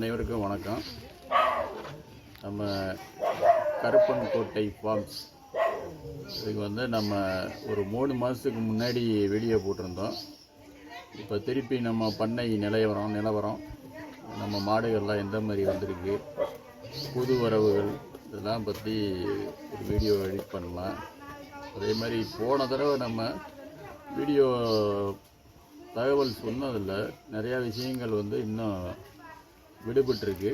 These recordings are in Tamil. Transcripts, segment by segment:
அனைவருக்கும் வணக்கம். நம்ம கருப்பன் கோட்டை ஃபார்ம்ஸ் இதுக்கு வந்து நம்ம ஒரு மூணு மாதத்துக்கு முன்னாடி வீடியோ போட்டிருந்தோம். இப்போ திருப்பி நம்ம பண்ணை நிலவரம் நிலவரம் நம்ம மாடுகள்லாம் எந்த மாதிரி வந்திருக்கு புது வரவுகள் இதெல்லாம் பற்றி ஒரு வீடியோ எடிட் பண்ணலாம். அதே மாதிரி போன தடவை நம்ம வீடியோ தகவல் சொன்னதில் நிறையா விஷயங்கள் வந்து இன்னும் விடுபட்டிருக்கு.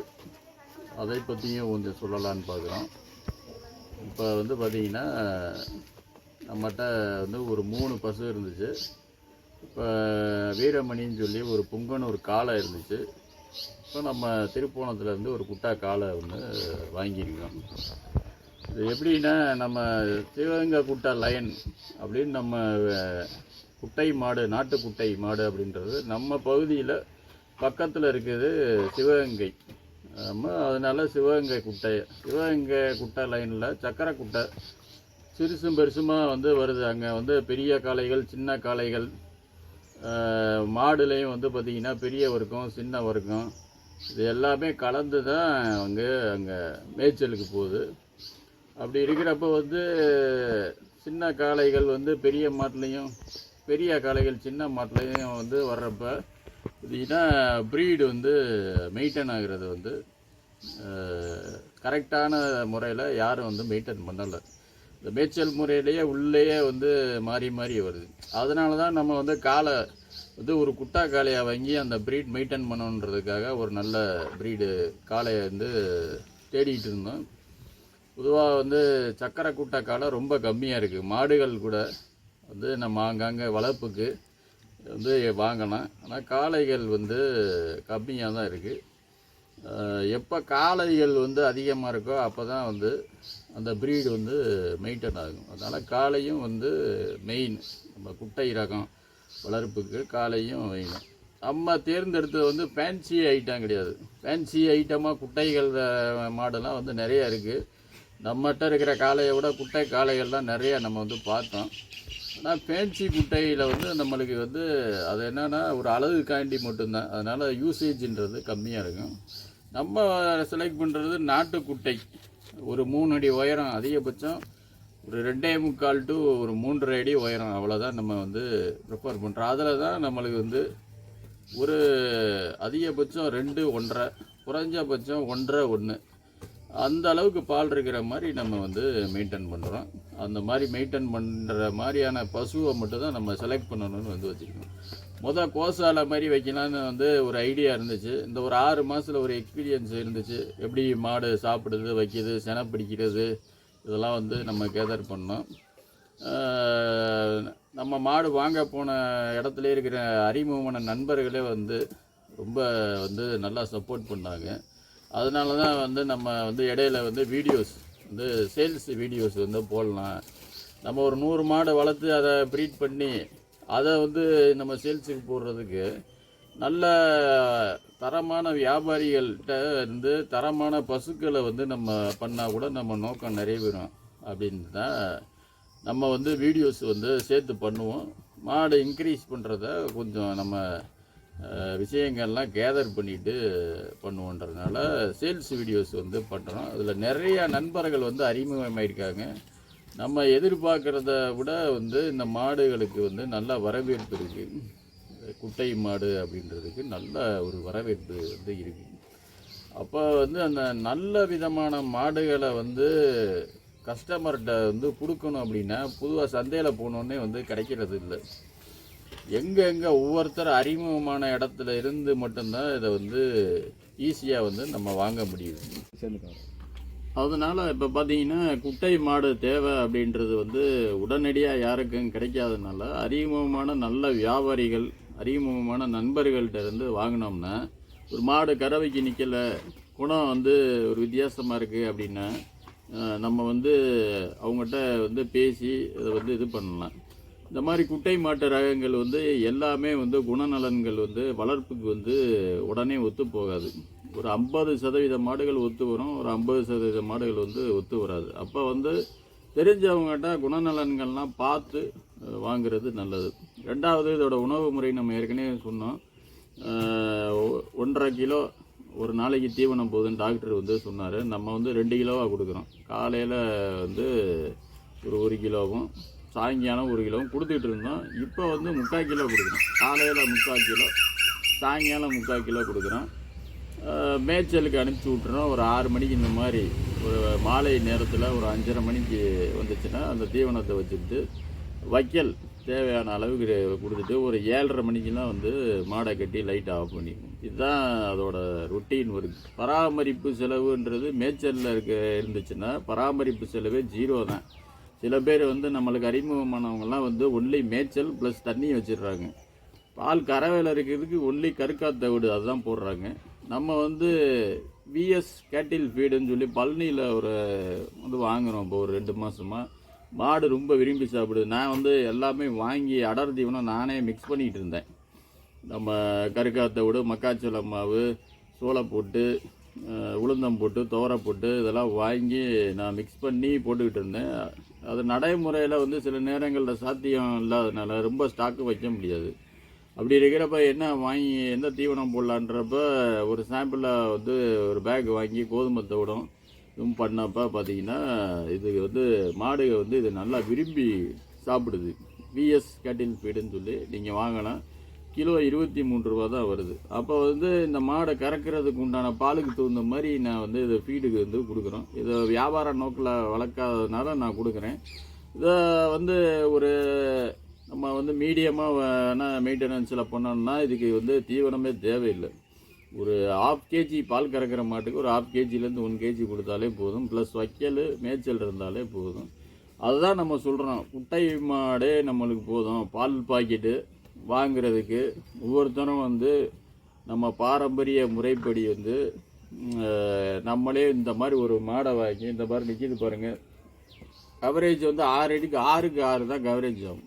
அதை பற்றியும் கொஞ்சம் சொல்லலான்னு பார்க்குறோம். இப்போ வந்து பார்த்திங்கன்னா நம்மகிட்ட வந்து ஒரு மூணு பசு இருந்துச்சு. இப்போ வீரமணின்னு சொல்லி ஒரு புங்கனூர் காளை இருந்துச்சு. இப்போ நம்ம திருப்போணத்துலேருந்து ஒரு குட்டா காளை ஒன்று வாங்கியிருக்கோம். இது எப்படின்னா நம்ம சிவகங்கை குட்டா லயன் அப்படின்னு நம்ம குட்டை மாடு நாட்டு குட்டை மாடு அப்படின்றது நம்ம பகுதியில் பக்கத்தில் இருக்குது சிவகங்கை. நம்ம அதனால சிவகங்கை குட்டை. சிவகங்கை குட்டை லைனில் சக்கரை குட்டை. சிறுசும் பெருசுமாக வந்து வருது. அங்கே வந்து பெரிய காளைகள் சின்ன காளைகள். மாடுலேயும் வந்து பார்த்திங்கன்னா பெரிய வர்க்கம் சின்ன வர்க்கம். இது எல்லாமே கலந்து தான் அங்கே அங்கே மேய்ச்சலுக்கு போகுது. அப்படி இருக்கிறப்ப வந்து சின்ன காளைகள் வந்து பெரிய மாட்டுலேயும் பெரிய காளைகள் சின்ன மாட்டுலேயும் வந்து வர்றப்போ பார்த்தீங்கன்னா ப்ரீடு வந்து மெயின்டைன் ஆகுறது வந்து கரெக்டான முறையில் யாரும் வந்து மெயின்டைன் பண்ணலை. இந்த மேய்ச்சல் முறையிலேயே உள்ளேயே வந்து மாறி மாறி வருது. அதனால தான் நம்ம வந்து காளை வந்து ஒரு குட்டா காளையை வாங்கி அந்த ப்ரீட் மெயின்டைன் பண்ணணுன்றதுக்காக ஒரு நல்ல ப்ரீடு காளையை வந்து தேடிட்டு இருந்தோம். பொதுவாக வந்து சக்கரை குட்டா காலை ரொம்ப கம்மியாக இருக்குது மாடுகள் கூட வந்து நம்ம ஆங்காங்கே வளர்ப்புக்கு வந்து வாங்கினேன். ஆனால் காளைகள் வந்து கம்மியாக தான் இருக்குது எப்போ காளைகள் வந்து அதிகமாக இருக்கோ அப்போ தான் வந்து அந்த ப்ரீடு வந்து மெயின்டைன் ஆகும். அதனால் காளையும் வந்து மெயின் நம்ம குட்டை ரகம் வளர்ப்புக்கு காளையும் வேணும் நம்ம தேர்ந்தெடுத்தது வந்து ஃபேன்சி ஐட்டம் கிடையாது. ஃபேன்சி ஐட்டமாக குட்டைகள் மாடெல்லாம் வந்து நிறையா இருக்குது நம்மகிட்ட இருக்கிற காளையை விட குட்டை காளைகள்லாம் நிறையா நம்ம வந்து பார்த்தோம். ஆனால் ஃபேன்சி குட்டையில் வந்து நம்மளுக்கு வந்து அது என்னென்னா ஒரு அளவுக்காண்டி மட்டும்தான். அதனால் யூசேஜின்றது கம்மியாக இருக்கும். நம்ம செலக்ட் பண்ணுறது நாட்டு குட்டை ஒரு மூணு அடி உயரம் அதிகபட்சம் ஒரு ரெண்டே முக்கால் டு ஒரு மூன்றரை அடி உயரம் அவ்வளோதான் நம்ம வந்து ப்ரிஃபர் பண்ணுறோம் அதில் தான் நம்மளுக்கு வந்து ஒரு அதிகபட்சம் ரெண்டு ஒன்றரை குறைஞ்சபட்சம் ஒன்றரை ஒன்று அந்த அளவுக்கு பால் இருக்கிற மாதிரி நம்ம வந்து மெயின்டைன் பண்ணுறோம் அந்த மாதிரி மெயின்டைன் பண்ணுற மாதிரியான பசுவை மட்டும் தான் நம்ம செலக்ட் பண்ணணும்னு வந்து வச்சுக்கணும். மொதல் கோசாலை மாதிரி வைக்கலான்னு வந்து ஒரு ஐடியா இருந்துச்சு. இந்த ஒரு ஆறு மாதத்தில் ஒரு எக்ஸ்பீரியன்ஸ் இருந்துச்சு. எப்படி மாடு சாப்பிடுது வைக்கிது செனை பிடிக்கிறது இதெல்லாம் வந்து நம்ம கேதர் பண்ணோம். நம்ம மாடு வாங்க போன இடத்துல இருக்கிற அறிமுகமான நண்பர்களே வந்து ரொம்ப வந்து நல்லா சப்போர்ட் பண்ணாங்க. அதனால தான் வந்து நம்ம வந்து இடையில வந்து வீடியோஸ் வந்து சேல்ஸ் வீடியோஸ் வந்து போடலாம். நம்ம ஒரு நூறு மாடு வளர்த்து அதை ப்ரீட் பண்ணி அதை வந்து நம்ம சேல்ஸுக்கு போடுறதுக்கு நல்ல தரமான வியாபாரிகள்கிட்ட இருந்து தரமான பசுக்களை வந்து நம்ம பண்ணால் கூட நம்ம நோக்கம் நிறைவேறும் அப்படின்னு தான் நம்ம வந்து வீடியோஸ் வந்து சேர்த்து பண்ணுவோம். மாடு இன்க்ரீஸ் பண்ணுறத கொஞ்சம் நம்ம விஷயங்கள்லாம் கேதர் பண்ணிட்டு பண்ணுவோன்றதுனால சேல்ஸ் வீடியோஸ் வந்து பண்ணுறோம் அதில் நிறைய நண்பர்கள் வந்து அறிமுகமாயிருக்காங்க. நம்ம எதிர்பார்க்குறத விட வந்து இந்த மாடுகளுக்கு வந்து நல்ல வரவேற்பு இருக்குது குட்டை மாடு அப்படின்றதுக்கு நல்ல ஒரு வரவேற்பு வந்து இருக்குது அப்போ வந்து அந்த நல்ல விதமான மாடுகளை வந்து கஸ்டமர்கிட்ட வந்து கொடுக்கணும் அப்படின்னா பொதுவாக சந்தையில் போனோடனே வந்து கிடைக்கிறது இல்லை எங்கே எங்கே ஒவ்வொருத்தர் அறிமுகமான இடத்துல இருந்து மட்டும்தான் இதை வந்து ஈஸியாக வந்து நம்ம வாங்க முடியுது. அதனால் இப்போ பார்த்தீங்கன்னா குட்டை மாடு தேவை அப்படின்றது வந்து உடனடியாக யாருக்கும் கிடைக்காதனால அறிமுகமான நல்ல வியாபாரிகள் அறிமுகமான நண்பர்கள்ட்ட இருந்து வாங்கினோம்னா ஒரு மாடு கறவைக்கு நிற்கலை குணம் வந்து ஒரு வித்தியாசமாக இருக்குது அப்படின்னா நம்ம வந்து அவங்ககிட்ட வந்து பேசி இதை வந்து இது பண்ணலாம். இந்த மாதிரி குட்டை மாட்டு ரகங்கள் வந்து எல்லாமே வந்து குணநலன்கள் வந்து வளர்ப்புக்கு வந்து உடனே ஒத்து போகாது. ஒரு ஐம்பது சதவீத மாடுகள் ஒத்து வரும் ஒரு ஐம்பது சதவீத மாடுகள் வந்து ஒத்து வராது. அப்போ வந்து தெரிஞ்சவங்ககிட்ட குணநலன்கள்லாம் பார்த்து வாங்கிறது வாங்குறது நல்லது. ரெண்டாவது இதோட உணவு முறை நம்ம ஏற்கனவே சொன்னோம். ஒன்றரை கிலோ ஒரு நாளைக்கு தீவனம் போகுதுன்னு டாக்டர் வந்து சொன்னார். நம்ம வந்து ரெண்டு கிலோவாக கொடுக்குறோம். காலையில் வந்து ஒரு ஒரு கிலோவும் சாயங்காலம் ஒரு கிலோவும் கொடுத்துக்கிட்டு இருந்தோம். இப்போ வந்து முக்கால் கிலோ கொடுக்குறோம். காலையில் முக்கால் கிலோ சாயங்காலம் முக்கால் கிலோ கொடுக்குறோம். மேய்ச்சலுக்கு அனுப்பிச்சி விட்றோம் ஒரு ஆறு மணிக்கு இந்த மாதிரி ஒரு மாலை நேரத்தில் ஒரு அஞ்சரை மணிக்கு வந்துச்சுன்னா அந்த தீவனத்தை வச்சுட்டு வைக்கல் தேவையான அளவுக்கு கொடுத்துட்டு ஒரு ஏழரை மணிக்கெலாம் வந்து மாடை கட்டி லைட் ஆஃப் பண்ணிக்கும் இதுதான் அதோட ரொட்டீன் வருது பராமரிப்பு செலவுன்றது மேய்ச்சலில் இருக்க இருந்துச்சுன்னா பராமரிப்பு செலவே ஜீரோ தான். சில பேர் வந்து நம்மளுக்கு அறிமுகமானவங்கலாம் வந்து ஒன்லி மேய்ச்சல் ப்ளஸ் தண்ணி வச்சிடுறாங்க. பால் கறவையில் இருக்கிறதுக்கு ஒன்லி கருக்காத்த விடு அதுதான் போடுறாங்க. நம்ம வந்து விஎஸ் கேட்டில் ஃபீடுன்னு சொல்லி பழனியில் ஒரு வந்து வாங்குறோம். இப்போ ஒரு ரெண்டு மாதமா மாடு ரொம்ப விரும்பி சாப்பிடுது. நான் வந்து எல்லாமே வாங்கி அடர் தீவனம் நானே மிக்ஸ் பண்ணிகிட்டு இருந்தேன். நம்ம கருக்காத்த விடு மக்காச்சோளம் மாவு சோளை போட்டு உளுந்தம் போட்டு துவரை போட்டு இதெல்லாம் வாங்கி நான் மிக்ஸ் பண்ணி போட்டுக்கிட்டு இருந்தேன். அது நடைமுறையில் வந்து சில நேரங்களில் சாத்தியம் இல்லாதனால ரொம்ப ஸ்டாக்கு வைக்க முடியாது. அப்படி இருக்கிறப்ப என்ன வாங்கி எந்த தீவனம் போடலான்றப்ப ஒரு சாம்பிளாக வந்து ஒரு பேக் வாங்கி கோதுமை தவிடம் இதுவும் பண்ணப்போ பார்த்தீங்கன்னா இது வந்து மாடுகள் வந்து இது நல்லா விரும்பி சாப்பிடுது. விஎஸ் கட்டில் ஃபீடுன்னு சொல்லி நீங்கள் வாங்கலாம். கிலோ இருபத்தி மூன்று ரூபா தான் வருது. அப்போ வந்து இந்த மாடை கறக்கிறதுக்கு உண்டான பாலுக்கு தகுந்த மாதிரி நான் வந்து இதை ஃபீடுக்கு வந்து கொடுக்குறோம். இதை வியாபார நோக்கில் வளர்க்காததுனால நான் கொடுக்குறேன். இதை வந்து ஒரு நம்ம வந்து மீடியமாக வேணால் மெயின்டெனன்ஸில் பண்ணோம்னா இதுக்கு வந்து தீவனமே தேவையில்லை. ஒரு ஆஃப் கேஜி பால் கறக்கிற மாட்டுக்கு ஒரு ஆஃப் கேஜிலேருந்து ஒன் கேஜி கொடுத்தாலே போதும். ப்ளஸ் வைக்கல் மேய்ச்சல் இருந்தாலே போதும். அதுதான் நம்ம சொல்கிறோம் குட்டை மாடே நம்மளுக்கு போதும். பால் பாக்கெட்டு வாங்குறதுக்கு ஒவ்வொருத்தரும் வந்து நம்ம பாரம்பரிய முறைப்படி வந்து நம்மளே இந்த மாதிரி ஒரு மாடை வாங்கி இந்த மாதிரி நிற்கிது பாருங்கள் கவரேஜ் வந்து ஆறு அடிக்கு ஆறுக்கு ஆறு தான் கவரேஜ் ஆகும்.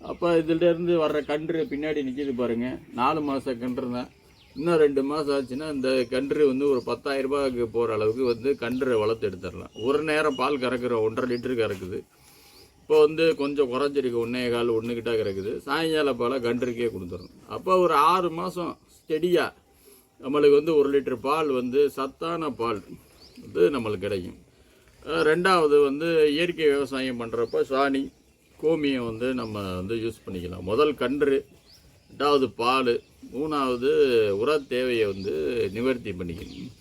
அப்போ இதிலேருந்து வர்ற கன்று பின்னாடி நிற்கிது பாருங்கள் நாலு மாத கன்று தான். இன்னும் ரெண்டு மாதம் ஆச்சுன்னா இந்த கன்று வந்து ஒரு பத்தாயிரரூபாய்க்கு போகிற அளவுக்கு வந்து கன்று வளர்த்து எடுத்துடலாம். ஒரு நேரம் பால் கறக்குறோம் ஒன்றரை லிட்டரு கறக்குது. இப்போ வந்து கொஞ்சம் குறைஞ்சிருக்கு. ஒன்றே கால் ஒன்றுக்கிட்ட கிடக்குது. சாயங்காலம் பாலை கன்றுக்கே கொடுத்துடணும் அப்போ ஒரு ஆறு மாதம் ஸ்டெடியாக நம்மளுக்கு வந்து ஒரு லிட்டர் பால் வந்து சத்தான பால் வந்து நம்மளுக்கு கிடைக்கும். ரெண்டாவது வந்து இயற்கை விவசாயம் பண்ணுறப்ப சாணி கோமியம் வந்து நம்ம வந்து யூஸ் பண்ணிக்கலாம். முதல் கன்று ரெண்டாவது பால் மூணாவது உர தேவையை வந்து நிவர்த்தி பண்ணிக்கணும்.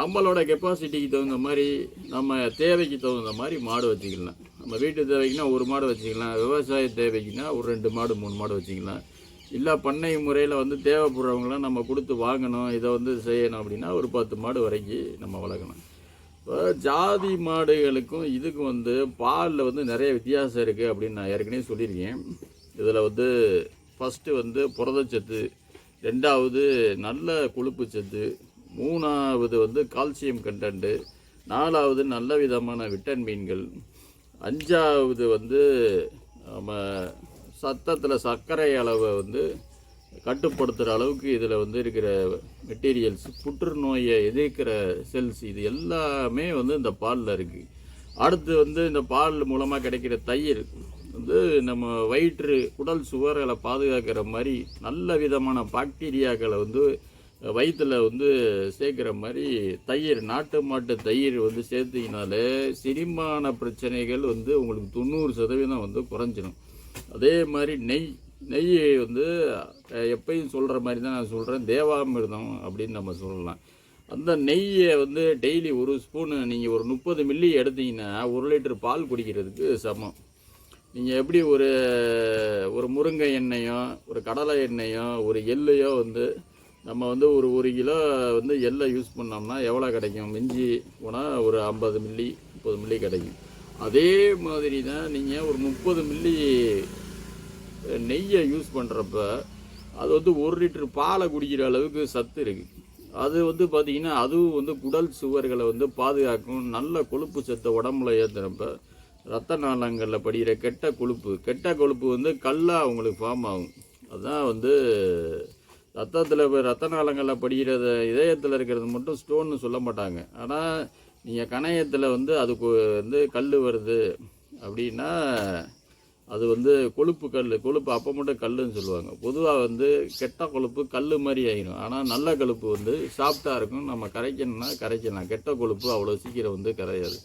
நம்மளோட கெப்பாசிட்டிக்கு தகுந்த மாதிரி நம்ம தேவைக்கு தகுந்த மாதிரி மாடு வச்சுக்கலாம். நம்ம வீட்டு தேவைக்குன்னா ஒரு மாடு வச்சுக்கலாம். விவசாய தேவைக்குன்னா ஒரு ரெண்டு மாடு மூணு மாடு வச்சுக்கலாம். இல்லை பண்ணை முறையில் வந்து தேவைப்படுறவங்களாம் நம்ம கொடுத்து வாங்கணும் இதை வந்து செய்யணும் அப்படின்னா ஒரு பத்து மாடு வரைக்கும் நம்ம வளர்க்கணும் இப்போ ஜாதி மாடுகளுக்கும் இதுக்கும் வந்து பாலில் வந்து நிறைய வித்தியாசம் இருக்குது அப்படின்னு நான் ஏற்கனவே சொல்லியிருக்கேன். இதில் வந்து ஃபஸ்ட்டு வந்து புரதச்சத்து ரெண்டாவது நல்ல கொழுப்பு சத்து மூணாவது வந்து கால்சியம் கண்டென்ட்டு நாலாவது நல்ல விதமான விட்டமின்கள் அஞ்சாவது வந்து நம்ம சத்தத்தில் சர்க்கரை அளவை வந்து கட்டுப்படுத்துகிற அளவுக்கு இதில் வந்து இருக்கிற மெட்டீரியல்ஸ் புற்றுநோயை எதிர்க்கிற செல்ஸ் இது எல்லாமே வந்து இந்த பாலில் இருக்குது அடுத்து வந்து இந்த பால் மூலமாக கிடைக்கிற தயிர் வந்து நம்ம வயிற்று குடல் சுவர்களை பாதுகாக்கிற மாதிரி நல்ல விதமான பாக்டீரியாக்களை வந்து வயிற்றில் வந்து சேர்க்குற மாதிரி தயிர் நாட்டு மாட்டு தயிர் வந்து சேர்த்தீங்கனாலே செரிமான பிரச்சனைகள் வந்து உங்களுக்கு தொண்ணூறு சதவீதம் வந்து குறைஞ்சிடும் அதே மாதிரி நெய் நெய் வந்து எப்பயும் சொல்கிற மாதிரி தான் நான் சொல்கிறேன் தேவாமிர்தம் அப்படின்னு நம்ம சொல்லலாம். அந்த நெய்யை வந்து டெய்லி ஒரு ஸ்பூனு நீங்கள் ஒரு முப்பது மில்லி எடுத்தீங்கன்னா ஒரு லிட்டர் பால் குடிக்கிறதுக்கு சமம். நீங்கள் எப்படி ஒரு ஒரு முருங்கை எண்ணெயோ ஒரு கடலை எண்ணெயோ ஒரு எள்ளையோ வந்து நம்ம வந்து ஒரு ஒரு கிலோ வந்து எள்ளை யூஸ் பண்ணோம்னா எவ்வளோ கிடைக்கும்? மிஞ்சி போனால் ஒரு ஐம்பது மில்லி முப்பது மில்லி கிடைக்கும். அதே மாதிரி தான் நீங்கள் ஒரு முப்பது மில்லி நெய்யை யூஸ் பண்ணுறப்ப அது வந்து ஒரு லிட்டர் பாலை குடிக்கிற அளவுக்கு சத்து இருக்குது அது வந்து பார்த்திங்கன்னா அதுவும் வந்து குடல் சுவர்களை வந்து பாதுகாக்கும். நல்ல கொழுப்பு சத்தை உடம்புல ஏற்றுறப்ப ரத்த நாளங்களில் படிக்கிற கெட்ட கொழுப்பு. கெட்ட கொழுப்பு வந்து கல்லாக அவங்களுக்கு ஃபார்ம் ஆகும். அதுதான் வந்து ரத்தத்தில் இப்போ ரத்த நாளங்களில் படிக்கிறது இதயத்தில் இருக்கிறது மட்டும் ஸ்டோன்னு சொல்ல மாட்டாங்க. ஆனால் நீங்கள் கணையத்தில் வந்து அதுக்கு வந்து கல் வருது அப்படின்னா அது வந்து கொழுப்பு கல் கொழுப்பு அப்போ மட்டும் கல்லுன்னு சொல்லுவாங்க. பொதுவாக வந்து கெட்ட கொழுப்பு கல் மாதிரி ஆயிடும் ஆனால் நல்ல கொழுப்பு வந்து சாஃப்டாக இருக்கும். நம்ம கரைக்கணும்னா கரைக்கலாம். கெட்ட கொழுப்பு அவ்வளோ சீக்கிரம் வந்து கரையாது.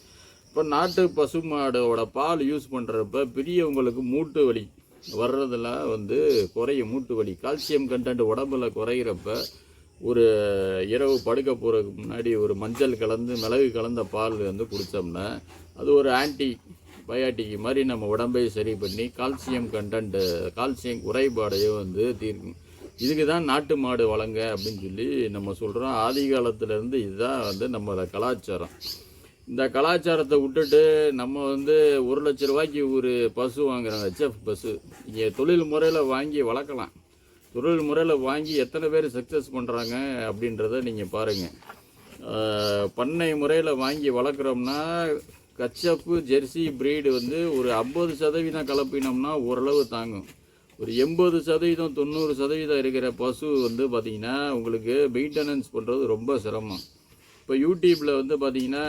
இப்போ நாட்டு பசுமாடோட பால் யூஸ் பண்ணுறப்ப பெரியவங்களுக்கு மூட்டு வலி வர்றதில் வந்து குறையும் மூட்டு வலி. கால்சியம் கண்டென்ட் உடம்புல குறையிறப்ப ஒரு இரவு படுக்க போகிறதுக்கு முன்னாடி ஒரு மஞ்சள் கலந்து மிளகு கலந்த பால் வந்து குடித்தோம்னா அது ஒரு ஆன்டி பயாட்டிக் மாதிரி நம்ம உடம்பை சரி பண்ணி கால்சியம் கண்டென்ட் கால்சியம் குறைபாடையும் வந்து தீர்க்கும். இதுக்கு தான் நாட்டு மாடு வளங்க அப்படின்னு சொல்லி நம்ம சொல்கிறோம் ஆதி காலத்துலேருந்து இதுதான் வந்து நம்மளோட கலாச்சாரம். இந்த கலாச்சாரத்தை விட்டுட்டு நம்ம வந்து ஒரு லட்ச ரூபாய்க்கு ஒரு பசு வாங்குறாங்க. ஹெச்எஃப் பசு. இங்கே தொழில் முறையில் வாங்கி வளர்க்கலாம். தொழில் முறையில் வாங்கி எத்தனை பேர் சக்ஸஸ் பண்ணுறாங்க அப்படின்றத நீங்கள் பாருங்கள் பண்ணை முறையில் வாங்கி வளர்க்குறோம்னா கச்சப்பு ஜெர்சி பிரீடு வந்து ஒரு ஐம்பது சதவீதம் கலப்பினோம்னா ஓரளவு தாங்கும். ஒரு எண்பது சதவீதம் தொண்ணூறு சதவீதம் இருக்கிற பசு வந்து பார்த்திங்கன்னா உங்களுக்கு மெயின்டெனன்ஸ் பண்ணுறது ரொம்ப சிரமம். இப்போ யூடியூப்பில் வந்து பார்த்தீங்கன்னா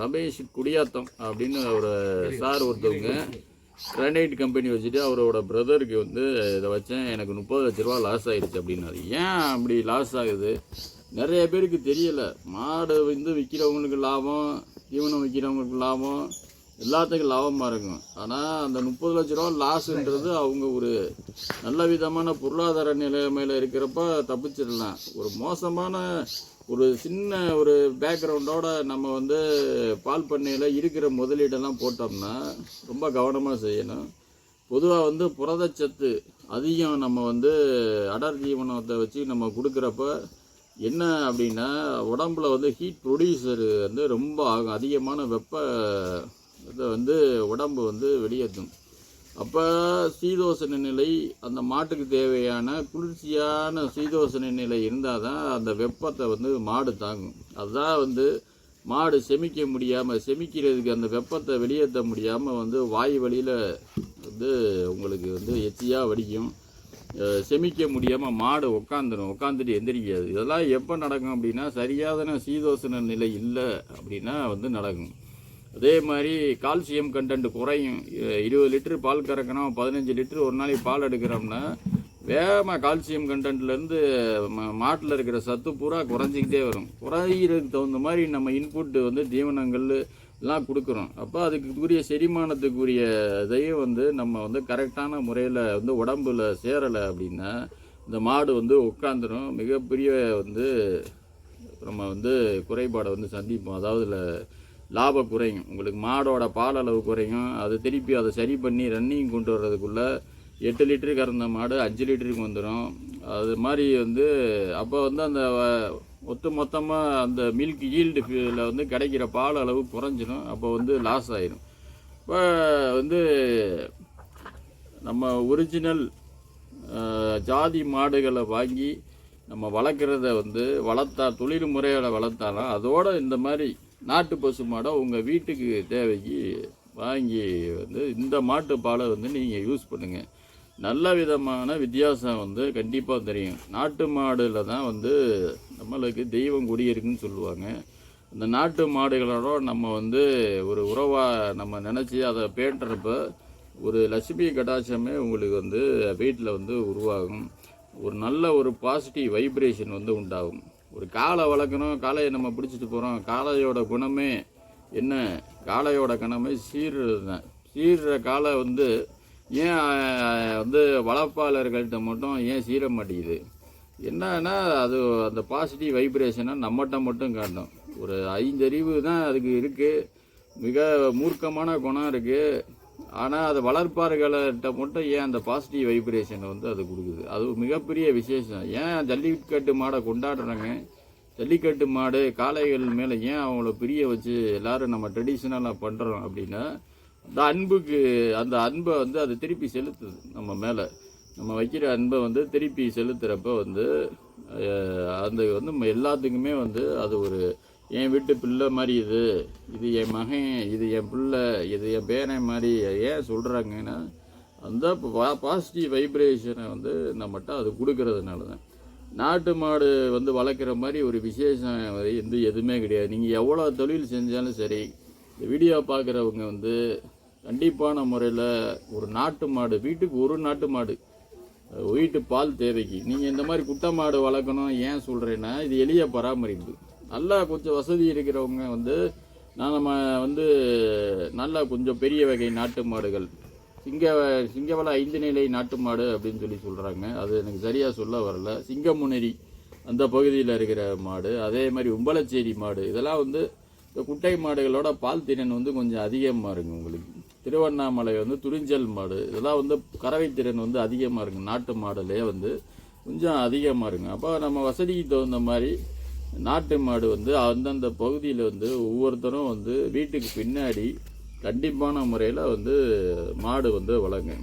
ரமேஷ் குடியாத்தம் அப்படின்னு ஒரு சார் ஒருத்தவங்க கிரானைட் கம்பெனி வச்சுட்டு அவரோட பிரதருக்கு வந்து இதை வச்சேன் எனக்கு முப்பது லட்ச ரூபா லாஸ் ஆகிடுச்சு அப்படின்னாரு. ஏன் அப்படி லாஸ் ஆகுது? நிறைய பேருக்கு தெரியலை. மாடு வந்து விற்கிறவங்களுக்கு லாபம் தீவனம் விற்கிறவங்களுக்கு லாபம் எல்லாத்துக்கும் லாபமாக இருக்கும். ஆனால் அந்த முப்பது லட்ச ரூபா லாஸுன்றது அவங்க ஒரு நல்ல விதமான பொருளாதார நிலைமையில் இருக்கிறப்ப தப்பிச்சிடலாம். ஒரு மோசமான ஒரு சின்ன ஒரு பேக்ரவுண்டோட நம்ம வந்து பால் பண்ணையில் இருக்கிற முதலீடெல்லாம் போட்டோம்னா ரொம்ப கவனமாக செய்யணும். பொதுவாக வந்து புரதச்சத்து அதிகம் நம்ம வந்து அடர் தீவனத்தை வச்சு நம்ம கொடுக்குறப்ப என்ன அப்படின்னா உடம்புல வந்து ஹீட் ப்ரொடியூசர் வந்து ரொம்ப ஆகும். அதிகமான வெப்ப இதை வந்து உடம்பு வந்து வெளியேற்றும். அப்போ சீதோசன நிலை அந்த மாட்டுக்கு தேவையான குளிர்ச்சியான சீதோசன நிலை இருந்தால் தான் அந்த வெப்பத்தை வந்து மாடு தாங்கும். அதுதான் வந்து மாடு செமிக்க முடியாமல் செமிக்கிறதுக்கு அந்த வெப்பத்தை வெளியேற்ற முடியாமல் வந்து வாய் வழியில் வந்து உங்களுக்கு வந்து எச்சியாக வடிக்கும். செமிக்க முடியாமல் மாடு உட்காந்துடும் உட்காந்துட்டு எந்திரிக்காது. இதெல்லாம் எப்போ நடக்கும் அப்படின்னா சரியான சீதோசன நிலை இல்லை அப்படின்னா வந்து நடக்கும். அதே மாதிரி கால்சியம் கண்டென்ட் குறையும். இருபது லிட்ரு பால் கறக்கணும் பதினஞ்சு லிட்ரு ஒரு நாளைக்கு பால் எடுக்கிறோம்னா வேகமாக கால்சியம் கண்டென்ட்லேருந்து மாட்டில் இருக்கிற சத்து பூரா குறைஞ்சிக்கிட்டே வரும். குறையிறதுக்கு தகுந்த மாதிரி நம்ம இன்புட் வந்து தீவனங்கள் எல்லாம் கொடுக்குறோம். அப்போ அதுக்குரிய செரிமானத்துக்குரிய இதையும் வந்து நம்ம வந்து கரெக்டான முறையில் வந்து உடம்புல சேரலை அப்படின்னா இந்த மாடு வந்து உட்காந்துரும் மிகப்பெரிய வந்து நம்ம வந்து குறைபாடை வந்து சந்திப்போம். அதாவது இல்லை லாபம் குறையும். உங்களுக்கு மாடோட பால் அளவு குறையும். அது திருப்பி அதை சரி பண்ணி ரன்னிங் கொண்டு வர்றதுக்குள்ளே எட்டு லிட்டரு கறந்த மாடு அஞ்சு லிட்டருக்கு வந்துடும் அது மாதிரி வந்து அப்போ வந்து அந்த ஒத்து மொத்தமாக அந்த மில்க் ஈல்டு வந்து கிடைக்கிற பால் அளவு குறைஞ்சிடும் அப்போ வந்து லாஸ் ஆயிடும் இப்போ வந்து நம்ம ஒரிஜினல் ஜாதி மாடுகளை வாங்கி நம்ம வளர்க்குறத வந்து வளர்த்தா தொழில் முறையில் வளர்த்தாலும் அதோட இந்த மாதிரி நாட்டு பசு மாடை உங்கள் வீட்டுக்கு தேவைக்கு வாங்கி வந்து இந்த மாட்டு பாலை வந்து நீங்கள் யூஸ் பண்ணுங்கள் நல்ல விதமான வித்தியாசம் வந்து கண்டிப்பாக தெரியும். நாட்டு மாடில் தான் வந்து நம்மளுக்கு தெய்வம் குடியிருக்குன்னு சொல்லுவாங்க. அந்த நாட்டு மாடுகளோட நம்ம வந்து ஒரு உறவாக நம்ம நினச்சி அதை பேட்டுறப்ப ஒரு லட்சுமி கடாட்சமே உங்களுக்கு வந்து வீட்டில் வந்து உருவாகும். ஒரு நல்ல ஒரு பாசிட்டிவ் வைப்ரேஷன் வந்து உண்டாகும். ஒரு காலை வளர்க்கணும் காளையை நம்ம பிடிச்சிட்டு போகிறோம் காளையோட குணமே என்ன? காளையோட குணமே சீர்றது தான் சீர்ற காலை வந்து ஏன் வந்து வளர்ப்பாளர்கள்ட்ட மட்டும் ஏன் சீர மாட்டேங்குது? என்னன்னா அது அந்த பாசிட்டிவ் வைப்ரேஷனை நம்மகிட்ட மட்டும் காட்டும். ஒரு ஐந்தறிவு தான் அதுக்கு இருக்குது மிக மூர்க்கமான குணம் இருக்குது ஆனால் அது வளர்ப்பார்கள்ட்ட மட்டும் ஏன் அந்த பாசிட்டிவ் வைப்ரேஷனை வந்து அது கொடுக்குது? அது மிகப்பெரிய விசேஷம். ஏன் ஜல்லிக்கட்டு மாடை கொண்டாடுறாங்க? ஜல்லிக்கட்டு மாடு காளைகள் மேலே ஏன் அவங்கள பிரிய வச்சு எல்லோரும் நம்ம ட்ரெடிஷ்னலாக பண்ணுறோம் அப்படின்னா அந்த அன்புக்கு அந்த அன்பை வந்து அது திருப்பி செலுத்துது நம்ம மேலே. நம்ம வைக்கிற அன்பை வந்து திருப்பி செலுத்துகிறப்ப வந்து அந்த வந்து எல்லாத்துக்குமே வந்து அது ஒரு என் வீட்டு பிள்ளை மாதிரி இது. இது என் மகன் இது என் பிள்ளை இது என் பேனை மாதிரி ஏன் சொல்கிறாங்கன்னா அந்த பாசிட்டிவ் வைப்ரேஷனை வந்து நம்மகிட்ட அது கொடுக்கறதுனால தான் நாட்டு மாடு வந்து வளர்க்குற மாதிரி ஒரு விசேஷம் வந்து எதுவுமே கிடையாது. நீங்கள் எவ்வளோ தொழில் செஞ்சாலும் சரி இந்த வீடியோ பார்க்குறவங்க வந்து கண்டிப்பான முறையில் ஒரு நாட்டு மாடு வீட்டுக்கு ஒரு நாட்டு மாடு வீட்டு பால் தேவைக்கு. நீங்கள் இந்த மாதிரி குட்டை மாடு வளர்க்கணும் ஏன் சொல்கிறேன்னா இது எளிய பராமரிப்பு நல்லா கொஞ்சம் வசதி இருக்கிறவங்க வந்து நான் நம்ம வந்து நல்லா கொஞ்சம் பெரிய வகை நாட்டு மாடுகள். சிங்க சிங்கவள ஐந்து நிலை நாட்டு மாடு அப்படின்னு சொல்லி சொல்கிறாங்க அது எனக்கு சரியாக சொல்ல வரல. சிங்கமுனரி அந்த பகுதியில் இருக்கிற மாடு. அதே மாதிரி உம்பளச்சேரி மாடு. இதெல்லாம் வந்து இந்த குட்டை மாடுகளோட பால் திறன் வந்து கொஞ்சம் அதிகமாக இருக்குங்க உங்களுக்கு. திருவண்ணாமலை வந்து துறிஞ்சல் மாடு. இதெல்லாம் வந்து கறவை திறன் வந்து அதிகமாக இருக்குங்க. நாட்டு மாடுலேயே வந்து கொஞ்சம் அதிகமாக இருக்குங்க. அப்போ நம்ம வசதிக்கு தகுந்த மாதிரி நாட்டு மாடு வந்து அந்தந்த பகுதியில் வந்து ஒவ்வொருத்தரும் வந்து வீட்டுக்கு பின்னாடி கண்டிப்பான முறையில் வந்து மாடு வந்து வளங்க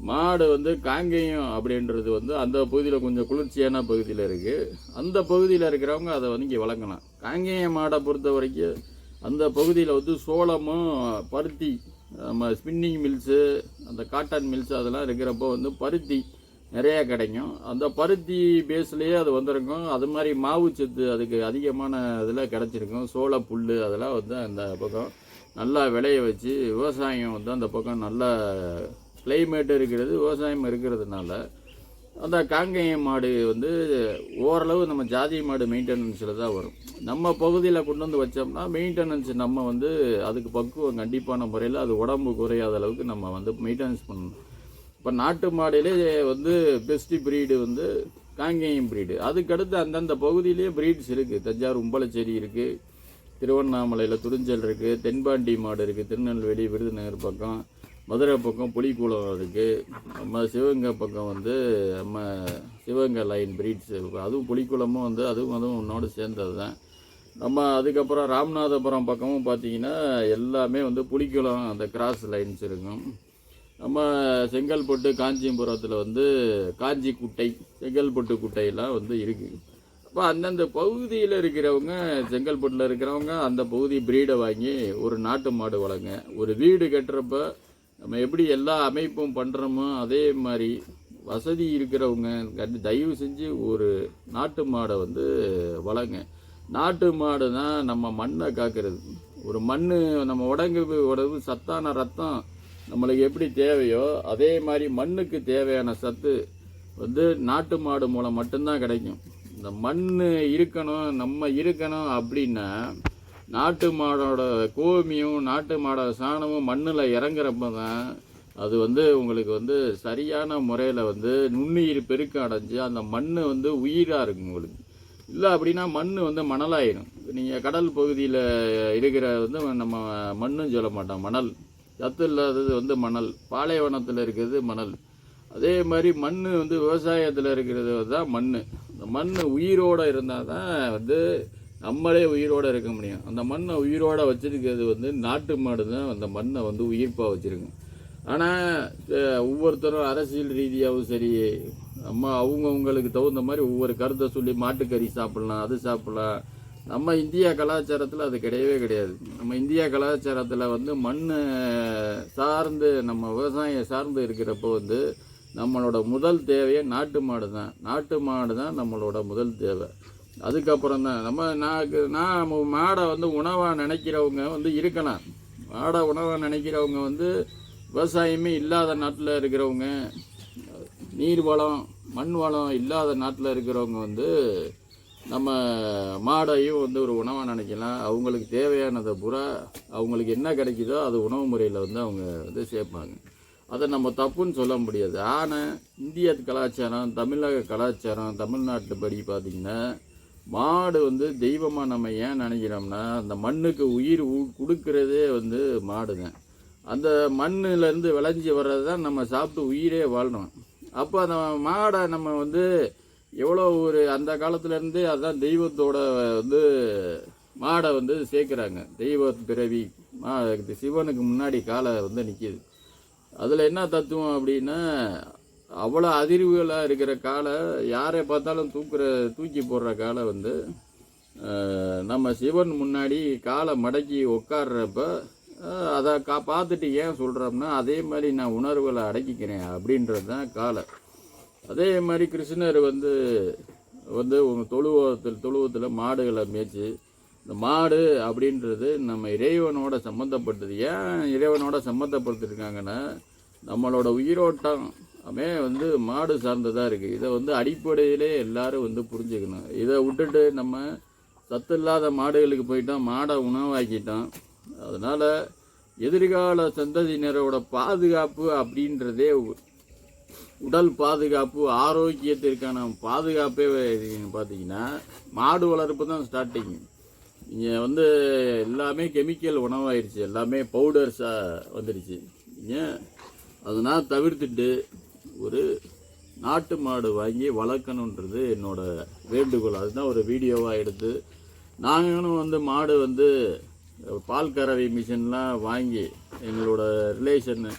மாடு வந்து காங்கேயம் அப்படின்றது வந்து அந்த பகுதியில் கொஞ்சம் குளிர்ச்சியான பகுதியில் இருக்குது அந்த பகுதியில் இருக்கிறவங்க அதை வந்து இங்கே வளர்க்கலாம். காங்கேயம் மாடை பொறுத்த வரைக்கும் அந்த பகுதியில் வந்து சோளமும் பருத்தி நம்ம ஸ்பின்னிங் மில்ஸு அந்த காட்டன் மில்ஸு அதெல்லாம் இருக்கிறப்போ வந்து பருத்தி நிறையா கிடைக்கும். அந்த பருத்தி பேஸ்லேயே அது வந்திருக்கும். அது மாதிரி மாவு சத்து அதுக்கு அதிகமான இதில் கிடச்சிருக்கும். சோள புல் அதெல்லாம் வந்து அந்த பக்கம் நல்லா விளைய வச்சு விவசாயம் வந்து அந்த பக்கம் நல்லா கிளைமேட் இருக்கிறது விவசாயம் இருக்கிறதுனால அந்த காங்கேயம் மாடு வந்து ஓரளவு நம்ம ஜாதி மாடு மெயின்டெனன்ஸில் தான் வரும். நம்ம பகுதியில் கொண்டு வந்து வச்சோம்னா மெயின்டெனன்ஸ் நம்ம வந்து அதுக்கு பக்குவம் கண்டிப்பான முறையில் அது உடம்பு குறையாத அளவுக்கு நம்ம வந்து மெயின்டெனன்ஸ் பண்ணணும். இப்போ நாட்டு மாடிலே வந்து பெஸ்ட்டு ப்ரீடு வந்து காங்கேயம் ப்ரீடு அதுக்கடுத்து அந்தந்த பகுதியிலேயே ப்ரீட்ஸ் இருக்குது தஞ்சாவூர் உம்பளச்சேரி இருக்குது திருவண்ணாமலையில் துறிஞ்சல் இருக்குது தென்பாண்டி மாடு இருக்குது திருநெல்வேலி விருதுநகர் பக்கம். மதுரை பக்கம் புலிக்குளம் இருக்குது நம்ம சிவகங்கை பக்கம் வந்து நம்ம சிவகங்கை லைன் பிரீட்ஸ் அதுவும் புலிக்குளமும் வந்து அதுவும் அதுவும் உன்னோடு சேர்ந்தது தான் நம்ம அதுக்கப்புறம் ராமநாதபுரம் பக்கமும் பார்த்தீங்கன்னா எல்லாமே வந்து புலிக்குளம் அந்த கிராஸ் லைன்ஸ் இருக்கும். நம்ம செங்கல்பட்டு காஞ்சிபுரத்தில் வந்து காஞ்சி குட்டை செங்கல்பட்டு குட்டையெல்லாம் வந்து இருக்குது அப்போ அந்தந்த பகுதியில் இருக்கிறவங்க செங்கல்பட்டில் இருக்கிறவங்க அந்த பகுதி பிரீடை வாங்கி ஒரு நாட்டு மாடு வளங்க ஒரு வீடு கட்டுறப்ப நம்ம எப்படி எல்லா அமைப்பும் பண்ணுறோமோ அதே மாதிரி வசதி இருக்கிறவங்க கண்டி தயவு செஞ்சு ஒரு நாட்டு மாடை வந்து வளங்க நாட்டு மாடு தான் நம்ம மண்ணை காக்கிறது. ஒரு மண் நம்ம உடம்பு உடம்பு சத்தான ரத்தம் நம்மளுக்கு எப்படி தேவையோ அதே மாதிரி மண்ணுக்கு தேவையான சத்து வந்து நாட்டு மாடு மூலம் மட்டும்தான் கிடைக்கும். இந்த மண் இருக்கணும் நம்ம இருக்கணும் அப்படின்னா நாட்டு மாடோட கோமியம் நாட்டு மாடோட சாணமும் மண்ணில் இறங்குறப்ப தான் அது வந்து உங்களுக்கு வந்து சரியான முறையில் வந்து நுண்ணுயிர் பெருக்கம் அடைஞ்சு அந்த மண் வந்து உயிராக இருக்கும் உங்களுக்கு. இல்லை அப்படின்னா மண் வந்து மணலாயிடும் நீங்கள் கடல் பகுதியில் இருக்கிற வந்து நம்ம மண்ணும் சொல்ல மாட்டோம் மணல். சத்து இல்லாதது வந்து மணல். பாலைவனத்தில் இருக்கிறது மணல். அதே மாதிரி மண் வந்து விவசாயத்தில் இருக்கிறது தான் மண் அந்த மண் உயிரோடு இருந்தால் தான் வந்து நம்மளே உயிரோடு இருக்க முடியும். அந்த மண்ணை உயிரோடு வச்சிருக்கிறது வந்து நாட்டு மாடு தான் அந்த மண்ணை வந்து உயிர்ப்பாக வச்சுருக்கும். ஆனால் ஒவ்வொருத்தரும் அரசியல் ரீதியாகவும் சரி நம்ம அவங்கவுங்களுக்கு தகுந்த மாதிரி ஒவ்வொரு கருத்தை சொல்லி மாட்டுக்கறி சாப்பிட்லாம் அது சாப்பிட்லாம். நம்ம இந்தியா கலாச்சாரத்தில் அது கிடையவே கிடையாது. நம்ம இந்தியா கலாச்சாரத்தில் வந்து மண் சார்ந்து நம்ம விவசாயம் சார்ந்து இருக்கிறப்போ வந்து நம்மளோட முதல் தேவையே நாட்டு மாடு தான். நாட்டு மாடு தான் நம்மளோட முதல் தேவை. அதுக்கப்புறம் தான் நம்ம நான் நான் மாடை வந்து உணவாக நினைக்கிறவங்க வந்து இருக்கலாம். மாடை உணவாக நினைக்கிறவங்க வந்து விவசாயமே இல்லாத நாட்டில் இருக்கிறவங்க நீர் வளம் மண் வளம் இல்லாத நாட்டில் இருக்கிறவங்க வந்து நம்ம மாடையும் வந்து ஒரு உணவாக நினைக்கலாம். அவங்களுக்கு தேவையானதை பூரா அவங்களுக்கு என்ன கிடைக்குதோ அது உணவு முறையில் வந்து அவங்க வந்து சேர்ப்பாங்க. அதை நம்ம தப்புன்னு சொல்ல முடியாது. ஆனால் இந்திய கலாச்சாரம் தமிழக கலாச்சாரம் தமிழ்நாட்டு படி பார்த்திங்கன்னா மாடு வந்து தெய்வமாக நம்ம ஏன் நினைக்கிறோம்னா அந்த மண்ணுக்கு உயிர் உ- கொடுக்கறதே வந்து மாடு தான் அந்த மண்ணிலேருந்து விளைஞ்சி வர்றது தான் நம்ம சாப்பிட்டு உயிரே வாழணும் அப்போ அந்த மாடை நம்ம வந்து எவ்வளோ ஒரு அந்த காலத்துலேருந்தே அதுதான் தெய்வத்தோட வந்து மாடை வந்து சேர்க்குறாங்க. தெய்வ பிறவி மா சிவனுக்கு முன்னாடி காலை வந்து நிற்கிது அதில் என்ன தத்துவம் அப்படின்னா அவ்வளோ அதிர்வுகளாக இருக்கிற காலை யாரை பார்த்தாலும் தூக்குற தூக்கி போடுற காலை வந்து நம்ம சிவன் முன்னாடி காலை மடக்கி உட்கார்றப்ப அதை கா பார்த்துட்டு ஏன் சொல்கிறோம்னா அதே மாதிரி நான் உணர்வுகளை அடக்கிக்கிறேன் அப்படின்றது தான் காலை. அதே மாதிரி கிருஷ்ணர் வந்து வந்து உங்கள் தொழுவத்தில் தொழுவத்தில் மாடுகளை மேய்ச்சி இந்த மாடு அப்படின்றது நம்ம இறைவனோட சம்மந்தப்பட்டது ஏன் இறைவனோட சம்மந்தப்படுத்திருக்காங்கன்னா நம்மளோட உயிரோட்டம் அமே வந்து மாடு சார்ந்ததாக இருக்குது இதை வந்து அடிப்படையிலே எல்லாரும் வந்து புரிஞ்சுக்கணும். இதை விட்டுட்டு நம்ம சத்து இல்லாத மாடுகளுக்கு போயிட்டோம் மாடை உணவாக்கிட்டோம். அதனால் எதிர்கால சந்ததியினரோட பாதுகாப்பு அப்படின்றதே உடல் பாதுகாப்பு ஆரோக்கியத்திற்கான பாதுகாப்பே பார்த்தீங்கன்னா மாடு வளர்ப்பு தான் ஸ்டார்டிங் இங்கே வந்து எல்லாமே கெமிக்கல் உணவாயிருச்சு. எல்லாமே பவுடர்ஸாக வந்துடுச்சு ஏன் அதனால் தவிர்த்துட்டு ஒரு நாட்டு மாடு வாங்கி வளர்க்கணுன்றது என்னோட வேண்டுகோள். அதுதான் ஒரு வீடியோவாக எடுத்து நாங்களும் வந்து மாடு வந்து பால் கறவை மிஷின்லாம் வாங்கி எங்களோட ரிலேஷன்னு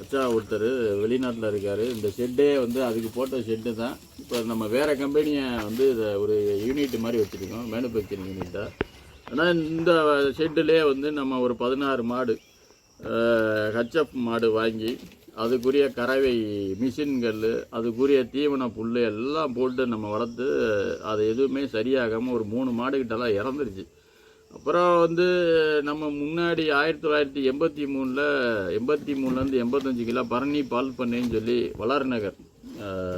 வச்சா ஒருத்தர் வெளிநாட்டில் இருக்கார். இந்த ஷெட்டே வந்து அதுக்கு போட்ட ஷெட்டு தான். இப்போ நம்ம வேறு கம்பெனியை வந்து இதை ஒரு யூனிட் மாதிரி வச்சுருக்கோம் மேனுஃபேக்சரிங் யூனிட்டாக ஆனால் இந்த ஷெட்டுலேயே வந்து நம்ம ஒரு பதினாறு மாடு ஹச்எஃப் மாடு வாங்கி அதுக்குரிய கறவை மிஷின்கள் அதுக்குரிய தீவன புல் எல்லாம் போட்டு நம்ம வளர்த்து அது எதுவுமே சரியாகாமல் ஒரு மூணு மாடுகிட்டலாம் இறந்துருச்சு. அப்புறம் வந்து நம்ம முன்னாடி ஆயிரத்தி தொள்ளாயிரத்தி எண்பத்தி மூணில் எண்பத்தி மூணுலேருந்து எண்பத்தஞ்சு கிலோ பரணி பால் பண்ணேன்னு சொல்லி வளர்நகர் நகர்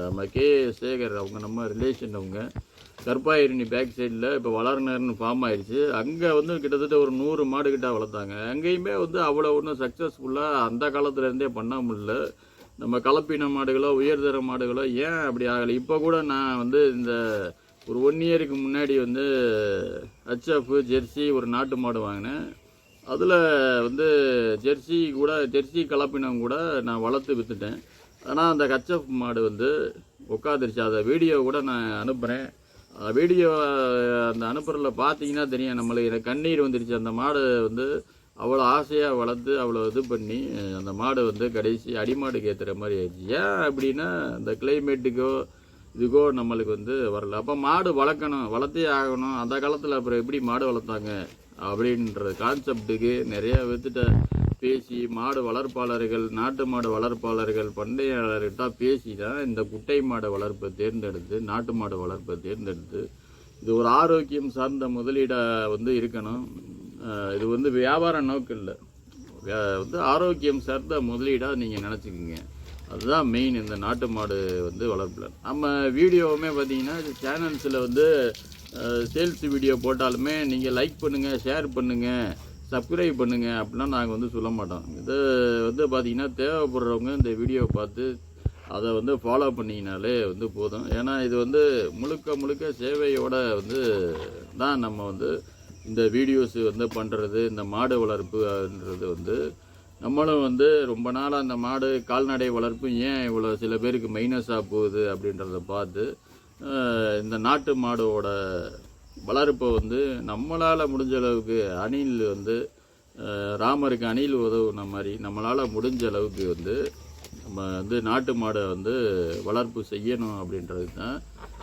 நம்ம கே. சேகர் அவங்க நம்ம ரிலேஷன் அவங்க கற்பாயிரணி பேக் சைடில் இப்போ வளர்நகர்னு ஃபார்ம் ஆயிடுச்சு. அங்கே வந்து கிட்டத்தட்ட ஒரு நூறு மாடு கிட்ட வளர்த்தாங்க. அங்கேயுமே வந்து அவ்வளோ ஒன்றும் சக்ஸஸ்ஃபுல்லாக அந்த காலத்துலேருந்தே பண்ண முடியல. நம்ம கலப்பின மாடுகளோ உயர்தர மாடுகளோ ஏன் அப்படி ஆகலை? இப்போ கூட நான் வந்து இந்த ஒரு ஒன் இயருக்கு முன்னாடி வந்து ஹச்எஃப் ஜெர்சி ஒரு நாட்டு மாடு வாங்கினேன். அதில் வந்து ஜெர்சி கூட ஜெர்சி கலப்பினம் கூட நான் வளர்த்து விற்றுட்டேன் ஆனால் அந்த ஹச்எஃப் மாடு வந்து உட்காந்துருச்சு அதை வீடியோ கூட நான் அனுப்புகிறேன் வீடியோ அந்த அனுப்புறதுல பார்த்தீங்கன்னா தெரியும். நம்மளுக்கு எனக்கு கண்ணீர் வந்துருச்சு. அந்த மாடு வந்து அவ்வளோ ஆசையாக வளர்த்து அவ்வளோ இது பண்ணி அந்த மாடு வந்து கடைசி அடிமாடுக்கு ஏற்றுற மாதிரி ஆயிடுச்சு. ஏன் அப்படின்னா அந்த கிளைமேட்டுக்கோ இதுக்கோ நம்மளுக்கு வந்து வரல. அப்போ மாடு வளர்க்கணும் வளர்த்தே ஆகணும். அந்த காலத்தில் அப்புறம் எப்படி மாடு வளர்த்தாங்க? அப்படின்ற கான்செப்டுக்கு நிறைய வித்துட்ட பேசி மாடு வளர்ப்பாளர்கள் நாட்டு மாடு வளர்ப்பாளர்கள் பண்டையாளர்கிட்ட பேசி தான் இந்த குட்டை மாடு வளர்ப்பை தேர்ந்தெடுத்து நாட்டு மாடு வளர்ப்பை தேர்ந்தெடுத்து இது ஒரு ஆரோக்கியம் சார்ந்த முதலீடாக வந்து இருக்கணும். இது வந்து வியாபார நோக்கம் இல்லை வந்து ஆரோக்கியம் சார்ந்த முதலீடாக நீங்கள் நினச்சிக்கோங்க. அதுதான் மெயின் இந்த நாட்டு மாடு வந்து வளர்ப்பில். நம்ம வீடியோவுமே பார்த்தீங்கன்னா சேனல்ஸில் வந்து சேல்ஸ் வீடியோ போட்டாலுமே நீங்கள் லைக் பண்ணுங்கள் ஷேர் பண்ணுங்கள் சப்ஸ்கிரைப் பண்ணுங்கள் அப்படிலாம் நாங்கள் வந்து சொல்ல மாட்டோம். இது வந்து பார்த்திங்கன்னா தேவைப்படுறவங்க இந்த வீடியோ பார்த்து அதை வந்து ஃபாலோ பண்ணிங்கனாலே வந்து போதும். ஏன்னா இது வந்து முழுக்க முழுக்க சேவையோட வந்து தான் நம்ம வந்து இந்த வீடியோஸ் வந்து பண்ணுறது இந்த மாடு வளர்ப்புன்றது வந்து நம்மளும் வந்து ரொம்ப நாளாக அந்த மாடு கால்நடை வளர்ப்பு ஏன் இவ்வளோ சில பேருக்கு மைனஸாக போகுது அப்படின்றத பார்த்து இந்த நாட்டு மாடோட வளர்ப்பை வந்து நம்மளால் முடிஞ்ச அளவுக்கு அணில் வந்து ராமருக்கு அணில் உதவுன மாதிரி நம்மளால் முடிஞ்ச அளவுக்கு வந்து நம்ம வந்து நாட்டு மாடை வந்து வளர்ப்பு செய்யணும் அப்படின்றது தான்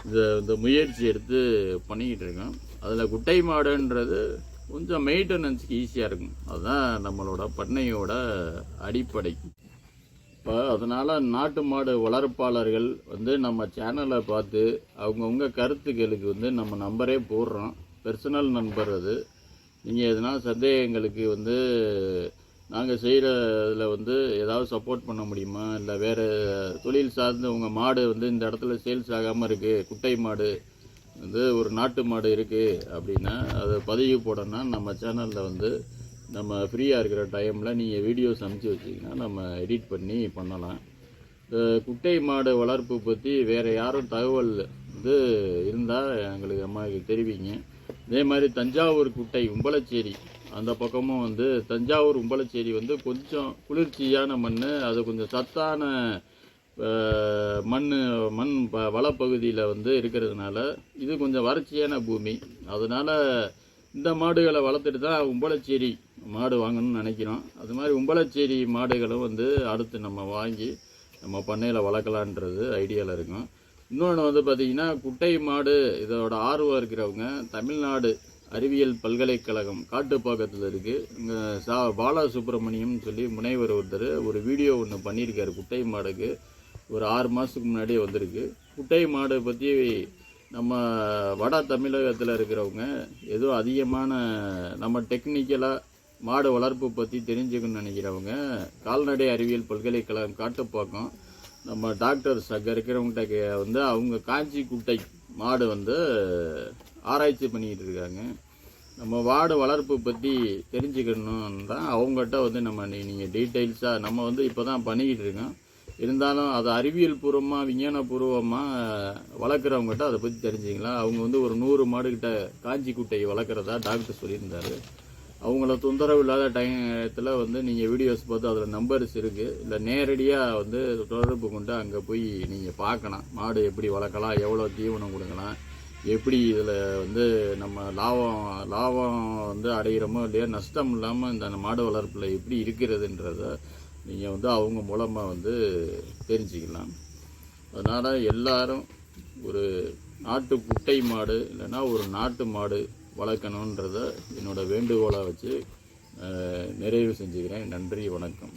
இந்த இந்த முயற்சி எடுத்து பண்ணிக்கிட்டு இருக்கோம். அதில் குட்டை மாடுன்றது கொஞ்சம் மெயின்டெனன்ஸுக்கு ஈஸியாக இருக்கும். அதுதான் நம்மளோட பண்ணையோட அடிப்படை. இப்போ அதனால் நாட்டு மாடு வளர்ப்பாளர்கள் வந்து நம்ம சேனலை பார்த்து அவங்கவுங்க கருத்துக்களுக்கு வந்து நம்ம நம்பரே போடுறோம். பர்சனல் நம்பர் அது. நீங்கள் எதனா சந்தேகங்களுக்கு வந்து நாங்கள் செய்கிறதுல வந்து ஏதாவது சப்போர்ட் பண்ண முடியுமா? இல்லை வேறு தொழில் சார்ந்து உங்கள் மாடு வந்து இந்த இடத்துல சேல்ஸ் ஆகாமல் இருக்குது குட்டை மாடு வந்து ஒரு நாட்டு மாடு இருக்குது அப்படின்னா அதை பதிவு போடணும்னா நம்ம சேனலில் வந்து நம்ம ஃப்ரீயாக இருக்கிற டைமில் நீங்கள் வீடியோஸ் அனுப்பிச்சி வச்சிங்கன்னா நம்ம எடிட் பண்ணி பண்ணலாம். இந்த குட்டை மாடு வளர்ப்பு பற்றி வேறு யாரும் தகவல் வந்து இருந்தால் எங்களுக்கு அம்மாவுக்கு தெரிவிங்க. இதே மாதிரி தஞ்சாவூர் குட்டை உம்பளச்சேரி அந்த பக்கமும் வந்து தஞ்சாவூர் உம்பளச்சேரி வந்து கொஞ்சம் குளிர்ச்சியான மண் அது கொஞ்சம் சத்தான மண் மண் ப வளப்பகுதியில் வந்து இருக்கிறதுனால இது கொஞ்சம் வறட்சியான பூமி. அதனால் இந்த மாடுகளை வளர்த்துட்டு தான் உம்பளச்சேரி மாடு வாங்கணும்னு நினைக்கிறோம். அது மாதிரி உம்பளச்சேரி மாடுகளும் வந்து அடுத்து நம்ம வாங்கி நம்ம பண்ணையில் வளர்க்கலான்றது ஐடியாவில் இருக்கும். இன்னொன்று வந்து பார்த்திங்கன்னா குட்டை மாடு இதோட ஆர்வம் இருக்கிறவங்க தமிழ்நாடு அறிவியல் பல்கலைக்கழகம் காட்டுப்பாக்கத்தில் இருக்குது இங்கே சா பாலாசுப்ரமணியம்னு சொல்லி முனைவர் ஒருத்தர் ஒரு வீடியோ ஒன்று பண்ணியிருக்காரு குட்டை மாடுக்கு. ஒரு ஆறு மாதத்துக்கு முன்னாடியே வந்திருக்கு. குட்டை மாடை பற்றி நம்ம வட தமிழகத்தில் இருக்கிறவங்க ஏதோ அதிகமான நம்ம டெக்னிக்கலாக மாடு வளர்ப்பு பற்றி தெரிஞ்சுக்கணும்னு நினைக்கிறவங்க கால்நடை அறிவியல் பல்கலைக்கழகம் காட்டுப்பாக்கம் நம்ம டாக்டர்ஸ் அங்கே இருக்கிறவங்ககிட்ட வந்து அவங்க காஞ்சி குட்டை மாடு வந்து ஆராய்ச்சி பண்ணிக்கிட்டு இருக்காங்க. நம்ம வாடு வளர்ப்பு பற்றி தெரிஞ்சுக்கணும் தான் அவங்ககிட்ட வந்து நம்ம நீங்கள் டீட்டெயில்ஸாக நம்ம வந்து இப்போ தான் பண்ணிக்கிட்டு இருக்கோம். இருந்தாலும் அது அறிவியல் பூர்வமாக விஞ்ஞான பூர்வமாக வளர்க்குறவங்ககிட்ட அதை பற்றி தெரிஞ்சிக்கலாம் அவங்க வந்து ஒரு நூறு மாடுகிட்ட காஞ்சி குட்டையை வளர்க்குறதா டாக்டர் சொல்லியிருந்தாரு. அவங்கள தொந்தரவு இல்லாத டயத்தில் வந்து நீங்கள் வீடியோஸ் பார்த்து அதில் நம்பர்ஸ் இருக்குது இல்லை நேரடியாக வந்து தொடர்பு கொண்டு அங்கே போய் நீங்கள் பார்க்கலாம். மாடு எப்படி வளர்க்கலாம் எவ்வளோ தீவனம் கொடுக்கலாம் எப்படி இதில் வந்து நம்ம லாபம் லாபம் வந்து அடைகிறோமோ இல்லையா நஷ்டம் இல்லாமல் இந்த மாடு வளர்ப்பில் எப்படி இருக்கிறதுன்றத நீங்கள் வந்து அவங்க மூலமாக வந்து தெரிஞ்சுக்கலாம். அதனால் எல்லாரும் ஒரு நாட்டு குட்டை மாடு இல்லைன்னா ஒரு நாட்டு மாடு வளர்க்கணுன்றத என்னோட வேண்டுகோளை வச்சு நிறைவு செஞ்சுக்கிறேன். நன்றி வணக்கம்.